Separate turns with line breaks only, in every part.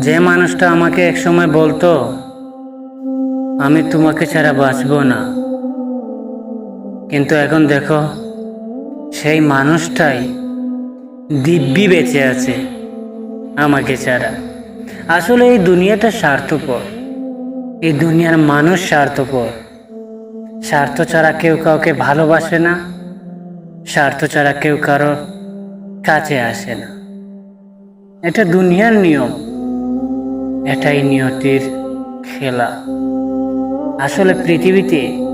যে মানুষটা আমাকে একসময় বলতো, আমি তোমাকে ছাড়া বাঁচবো না। কিন্তু এখন দেখো, সেই মানুষটাই দিব্যি বেঁচে আছে আমাকে ছাড়া। আসলে এই দুনিয়াটা স্বার্থপর। এই দুনিয়ার মানুষ স্বার্থপর। স্বার্থ ছাড়া কেউ কাউকে ভালোবাসে না। স্বার্থ ছাড়া কেউ কারও কাছে আসে না। এটা দুনিয়ার নিয়ম। এটাই নিয়তির খেলা। আসলে পৃথিবীতে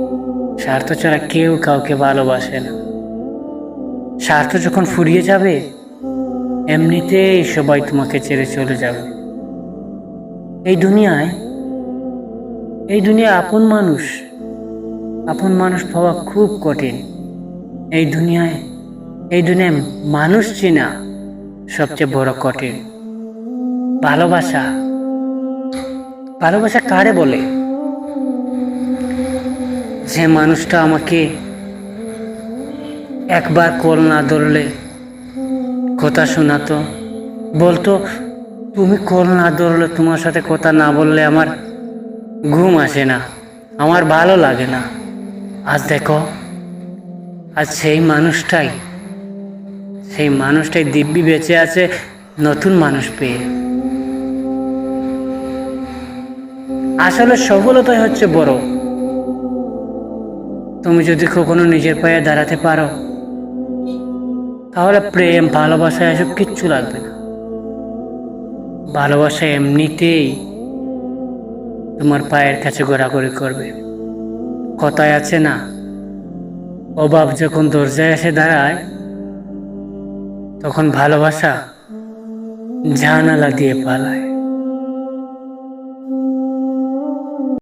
স্বার্থ ছাড়া কেউ কাউকে ভালোবাসে না। স্বার্থ যখন ফুরিয়ে যাবে, এমনিতেই সবাই তোমাকে ছেড়ে চলে যাবে। এই দুনিয়ায়, এই দুনিয়া আপন মানুষ আপন মানুষ পাওয়া খুব কঠিন। এই দুনিয়ায় এই দুনিয়ায় মানুষ চেনা। সবচেয়ে বড় কঠিন। ভালোবাসা। ভালোবাসা কারে বলে? যে মানুষটা আমাকে একবার কল না ধরলে কথা শোনাতো। বলতো তুমি কল না ধরলে তোমার সাথে কথা না বললে আমার ঘুম আসে না আমার ভালো লাগে না। আজ দেখো আজ সেই মানুষটাই সেই মানুষটাই দিব্যি বেঁচে আছে, নতুন মানুষ পেয়ে। আসলে সফলতাই হচ্ছে বড়। তুমি যদি কখনো নিজের পায়ে দাঁড়াতে পারো, তাহলে প্রেম, ভালোবাসা, এসব কিচ্ছু লাগবে না। ভালোবাসা এমনিতেই তোমার পায়ের কাছে ঘোরাঘুরি করবে। কথায় আছে না, অভাব যখন দরজায় এসে দাঁড়ায় তখন ভালোবাসা জানালা দিয়ে পালায়।